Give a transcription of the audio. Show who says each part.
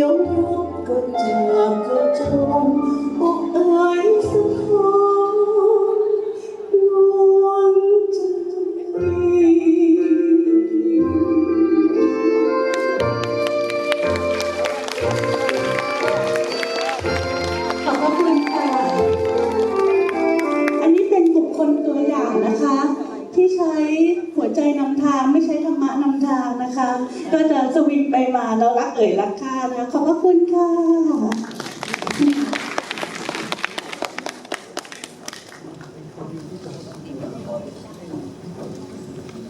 Speaker 1: ยวก็เจ็บก็จมอกเอ้ย หัวใจนำทางไม่ใช่ธรรมะนำทางนะคะ ก็จะสวิงไปมาแล้วรักเอ่ยรักค่านะขอบพระคุณค่ะ